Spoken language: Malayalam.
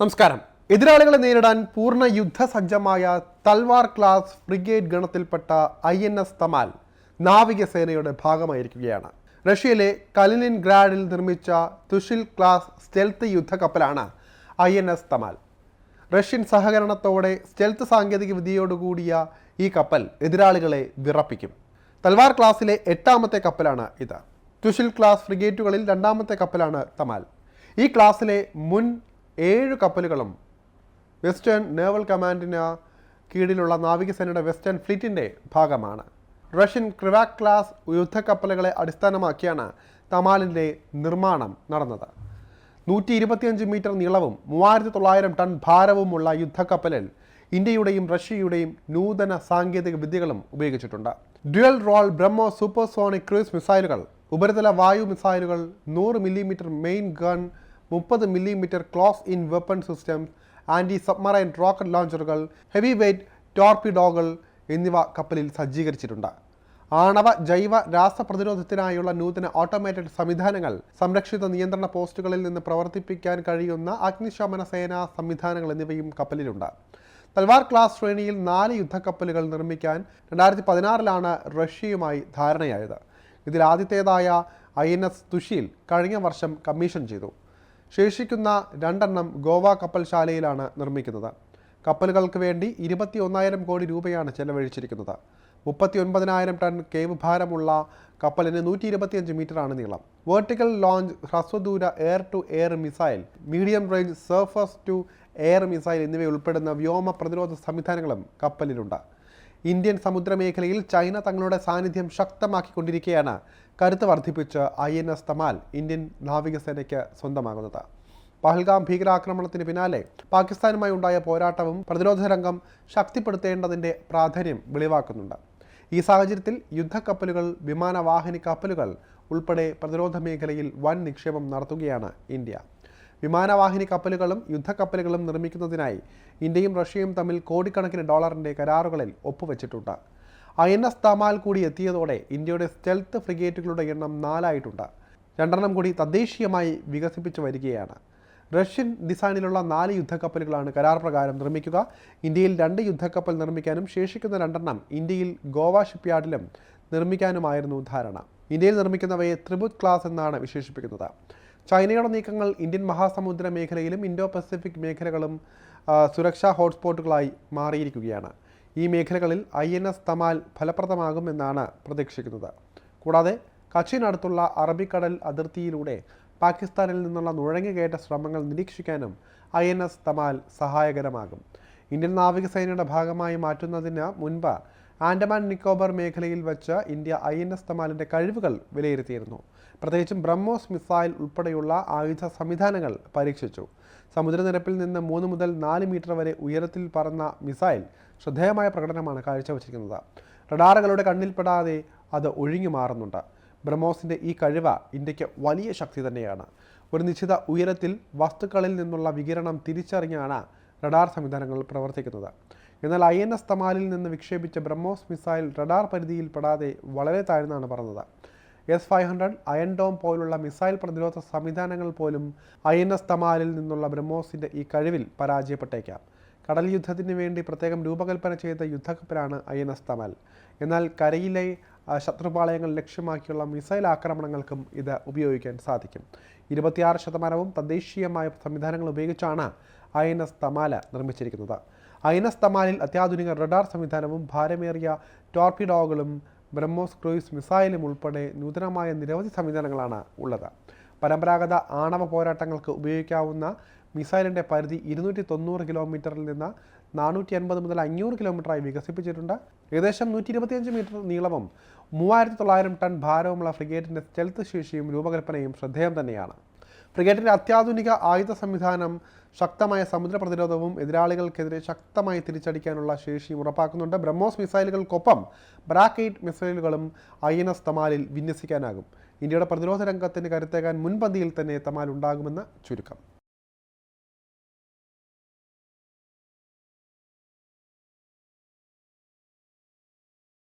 നമസ്കാരം. എതിരാളികളെ നേരിടാൻ പൂർണ യുദ്ധസജ്ജമായ തൽവാർ ക്ലാസ് ഫ്രിഗേറ്റ് ഗണത്തിൽപ്പെട്ട ഐ എൻ എസ് തമാൽ നാവികസേനയുടെ ഭാഗമായിരിക്കുകയാണ്. റഷ്യയിലെ കലിനിൻ ഗ്രാഡിൽ നിർമ്മിച്ച Tushil class stealth യുദ്ധക്കപ്പലാണ് I N S Tamal. Russian സഹകരണത്തോടെ സ്റ്റെൽത്ത് സാങ്കേതിക വിദ്യയോടുകൂടിയ ഈ കപ്പൽ എതിരാളികളെ വിറപ്പിക്കും. തൽവാർ ക്ലാസ്സിലെ എട്ടാമത്തെ കപ്പലാണ് ഇത്. തുഷിൽ ക്ലാസ് ഫ്രിഗേറ്റുകളിൽ രണ്ടാമത്തെ കപ്പലാണ് തമാൽ. ഈ ക്ലാസ്സിലെ മുൻ ഏഴ് കപ്പലുകളും വെസ്റ്റേൺ നേവൽ കമാൻഡിന് കീഴിലുള്ള നാവികസേനയുടെ വെസ്റ്റേൺ ഫ്ലീറ്റിന്റെ ഭാഗമാണ്. റഷ്യൻ ക്രിവാക് ക്ലാസ് യുദ്ധക്കപ്പലുകളെ അടിസ്ഥാനമാക്കിയാണ് തമാലിന്റെ നിർമ്മാണം നടന്നത്. നൂറ്റി ഇരുപത്തിയഞ്ച് മീറ്റർ നീളവും മൂവായിരത്തി തൊള്ളായിരം ടൺ ഭാരവുമുള്ള യുദ്ധക്കപ്പലിൽ ഇന്ത്യയുടെയും റഷ്യയുടെയും നൂതന സാങ്കേതിക വിദ്യകളും ഉപയോഗിച്ചിട്ടുണ്ട്. Dual role Brahmos supersonic cruise മിസൈലുകൾ ഉപരിതല വായു മിസൈലുകൾ നൂറ് മില്ലിമീറ്റർ മെയിൻ ഗൺ മുപ്പത് millimetre close in weapon systems anti submarine rocket ലോഞ്ചറുകൾ heavy weight ടോർപിഡോകൾ എന്നിവ കപ്പലിൽ സജ്ജീകരിച്ചിട്ടുണ്ട്. ആണവ ജൈവ രാസപ്രതിരോധത്തിനായുള്ള നൂതന ഓട്ടോമേറ്റഡ് സംവിധാനങ്ങൾ സംരക്ഷിത നിയന്ത്രണ പോസ്റ്റുകളിൽ നിന്ന് പ്രവർത്തിപ്പിക്കാൻ കഴിയുന്ന അഗ്നിശമന സേനാ സംവിധാനങ്ങൾ എന്നിവയും കപ്പലിലുണ്ട്. തൽവാർ ക്ലാസ് ശ്രേണിയിൽ നാല് യുദ്ധക്കപ്പലുകൾ നിർമ്മിക്കാൻ രണ്ടായിരത്തി പതിനാറിലാണ് റഷ്യയുമായി ധാരണയായത്. ഇതിൽ ആദ്യത്തേതായ ഐ എൻ എസ് തുഷീൽ കഴിഞ്ഞ വർഷം കമ്മീഷൻ ചെയ്തു. ശേഷിക്കുന്ന രണ്ടെണ്ണം ഗോവ കപ്പൽശാലയിലാണ് നിർമ്മിക്കുന്നത്. കപ്പലുകൾക്ക് വേണ്ടി ഇരുപത്തി ഒന്നായിരം കോടി രൂപയാണ് ചെലവഴിച്ചിരിക്കുന്നത്. മുപ്പത്തി ഒൻപതിനായിരം ടൺ കേവ് ഭാരമുള്ള കപ്പലിന് നൂറ്റി ഇരുപത്തിയഞ്ച് മീറ്ററാണ് നീളം. Vertical launch ഹ്രസ്വദൂര air to air missile medium range surface to air missile എന്നിവയുൾപ്പെടുന്ന വ്യോമ പ്രതിരോധ സംവിധാനങ്ങളും കപ്പലിലുണ്ട്. ഇന്ത്യൻ സമുദ്രമേഖലയിൽ ചൈന തങ്ങളുടെ സാന്നിധ്യം ശക്തമാക്കിക്കൊണ്ടിരിക്കെയാണ് കരുത്ത് വർദ്ധിപ്പിച്ച് I N S Tamal Indian നാവികസേനയ്ക്ക് സ്വന്തമാകുന്നത്. പഹൽഗാം ഭീകരാക്രമണത്തിന് പിന്നാലെ പാകിസ്ഥാനുമായി ഉണ്ടായ പോരാട്ടവും പ്രതിരോധ രംഗം ശക്തിപ്പെടുത്തേണ്ടതിന്റെ പ്രാധാന്യം വെളിവാക്കുന്നുണ്ട്. ഈ സാഹചര്യത്തിൽ യുദ്ധക്കപ്പലുകൾ വിമാനവാഹിനി കപ്പലുകൾ ഉൾപ്പെടെ പ്രതിരോധ മേഖലയിൽ വൻ നിക്ഷേപം നടത്തുകയാണ് ഇന്ത്യ. വിമാനവാഹിനി കപ്പലുകളും യുദ്ധക്കപ്പലുകളും നിർമ്മിക്കുന്നതിനായി ഇന്ത്യയും റഷ്യയും തമ്മിൽ കോടിക്കണക്കിന് ഡോളറിന്റെ കരാറുകളിൽ ഒപ്പുവെച്ചിട്ടുണ്ട്. ഐ എൻ എസ് തമാൽ കൂടി എത്തിയതോടെ ഇന്ത്യയുടെ സ്റ്റെൽത്ത് ഫ്രിഗേറ്റുകളുടെ എണ്ണം നാലായിട്ടുണ്ട്. രണ്ടെണ്ണം കൂടി തദ്ദേശീയമായി വികസിപ്പിച്ചു വരികയാണ്. റഷ്യൻ ഡിസൈനിലുള്ള നാല് യുദ്ധക്കപ്പലുകളാണ് കരാർ പ്രകാരം നിർമ്മിക്കുക. ഇന്ത്യയിൽ രണ്ട് യുദ്ധക്കപ്പൽ നിർമ്മിക്കാനും ശേഷിക്കുന്ന രണ്ടെണ്ണം ഇന്ത്യയിൽ ഗോവ ഷിപ്പ്യാർഡിലും നിർമ്മിക്കാനുമായിരുന്നു ധാരണ. ഇന്ത്യയിൽ നിർമ്മിക്കുന്നവയെ ത്രിബുദ് ക്ലാസ് എന്നാണ് വിശേഷിപ്പിക്കുന്നത്. ചൈനയുടെ നീക്കങ്ങൾ ഇന്ത്യൻ മഹാസമുദ്ര മേഖലയിലും ഇൻഡോ പസഫിക് മേഖലകളും സുരക്ഷാ ഹോട്ട്സ്പോട്ടുകളായി മാറിയിരിക്കുകയാണ്. ഈ മേഖലകളിൽ ഐ എൻ എസ് തമാൽ ഫലപ്രദമാകുമെന്നാണ് പ്രതീക്ഷിക്കുന്നത്. കൂടാതെ കച്ചിനടുത്തുള്ള അറബിക്കടൽ അതിർത്തിയിലൂടെ പാകിസ്ഥാനിൽ നിന്നുള്ള നുഴഞ്ഞുകയറ്റ ശ്രമങ്ങൾ നിരീക്ഷിക്കാനും ഐ എൻ എസ് തമാൽ സഹായകരമാകും. ഇന്ത്യൻ നാവികസേനയുടെ ഭാഗമായി മാറ്റുന്നതിന് മുൻപ് ആൻഡമാൻ നിക്കോബാർ മേഖലയിൽ വെച്ച് ഇന്ത്യ ഐ എൻ എസ് തമാലിന്റെ കഴിവുകൾ വിലയിരുത്തിയിരുന്നു. പ്രത്യേകിച്ചും ബ്രഹ്മോസ് മിസൈൽ ഉൾപ്പെടെയുള്ള ആയുധ സംവിധാനങ്ങൾ പരീക്ഷിച്ചു. സമുദ്രനിരപ്പിൽ നിന്ന് മൂന്ന് മുതൽ നാല് മീറ്റർ വരെ ഉയരത്തിൽ പറന്ന മിസൈൽ ശ്രദ്ധേയമായ പ്രകടനമാണ് കാഴ്ചവച്ചിരിക്കുന്നത്. റഡാറുകളുടെ കണ്ണിൽപ്പെടാതെ അത് ഒഴിഞ്ഞു മാറുന്നുണ്ട്. ബ്രഹ്മോസിന്റെ ഈ കഴിവ് ഇന്ത്യയ്ക്ക് വലിയ ശക്തി തന്നെയാണ്. ഒരു നിശ്ചിത ഉയരത്തിൽ വസ്തുക്കളിൽ നിന്നുള്ള വികിരണം തിരിച്ചറിഞ്ഞാണ് റഡാർ സംവിധാനങ്ങൾ പ്രവർത്തിക്കുന്നത്. എന്നാൽ ഐ എൻ എസ് തമാലിൽ നിന്ന് വിക്ഷേപിച്ച ബ്രഹ്മോസ് മിസൈൽ റഡാർ പരിധിയിൽപ്പെടാതെ വളരെ താഴ്ന്നാണ് പറന്നത്. S five hundred iron dome പോലുള്ള മിസൈൽ പ്രതിരോധ സംവിധാനങ്ങൾ പോലും ഐ എൻ എസ് തമാലിൽ നിന്നുള്ള ബ്രഹ്മോസിന്റെ ഈ കഴിവിൽ പരാജയപ്പെട്ടേക്കാം. കടൽ യുദ്ധത്തിന് വേണ്ടി പ്രത്യേകം രൂപകൽപ്പന ചെയ്ത യുദ്ധക്കപ്പലാണ് ഐ എൻ എസ് തമാൽ എന്നാൽ കരയിലെ ശത്രുപാളയങ്ങൾ ലക്ഷ്യമാക്കിയുള്ള മിസൈൽ ആക്രമണങ്ങൾക്കും ഇത് ഉപയോഗിക്കാൻ സാധിക്കും. ഇരുപത്തിയാറ് ശതമാനവും തദ്ദേശീയമായ സംവിധാനങ്ങൾ ഉപയോഗിച്ചാണ് ഐ എൻ എസ് തമാല നിർമ്മിച്ചിരിക്കുന്നത്. ഐ എൻ എസ് തമാലിൽ അത്യാധുനിക റഡാർ സംവിധാനവും ഭാരമേറിയ ടോർപിഡോകളും ബ്രഹ്മോസ് ക്രൂയിസ് മിസൈലും ഉൾപ്പെടെ നൂതനമായ നിരവധി സംവിധാനങ്ങളാണ് ഉള്ളത്. പരമ്പരാഗത ആണവ പോരാട്ടങ്ങൾക്ക് ഉപയോഗിക്കാവുന്ന മിസൈലിന്റെ പരിധി ഇരുന്നൂറ്റി തൊണ്ണൂറ് കിലോമീറ്ററിൽ നിന്ന് നാനൂറ്റി അൻപത് മുതൽ അഞ്ഞൂറ് കിലോമീറ്ററായി വികസിപ്പിച്ചിട്ടുണ്ട്. ഏകദേശം നൂറ്റി ഇരുപത്തിയഞ്ച് മീറ്റർ നീളവും മൂവായിരത്തി തൊള്ളായിരം ടൺ ഭാരവുമുള്ള ഫ്രിഗേറ്റിന്റെ സ്റ്റെൽത്ത് ശേഷിയും രൂപകൽപ്പനയും ശ്രദ്ധേയം തന്നെയാണ്. ഫ്രിഗേറ്റിന്റെ അത്യാധുനിക ആയുധ സംവിധാനം ശക്തമായ സമുദ്ര പ്രതിരോധവും എതിരാളികൾക്കെതിരെ ശക്തമായി തിരിച്ചടിക്കാനുള്ള ശേഷിയും ഉറപ്പാക്കുന്നുണ്ട്. ബ്രഹ്മോസ് മിസൈലുകൾക്കൊപ്പം ബ്രാക്ക് എയ്റ്റ് മിസൈലുകളും ഐ എൻ എസ് തമാലിൽ വിന്യസിക്കാനാകും. ഇന്ത്യയുടെ പ്രതിരോധ രംഗത്തിന് കരുത്തേകാൻ മുൻപന്തിയിൽ തന്നെ തമാൽ ഉണ്ടാകുമെന്ന് ചുരുക്കം.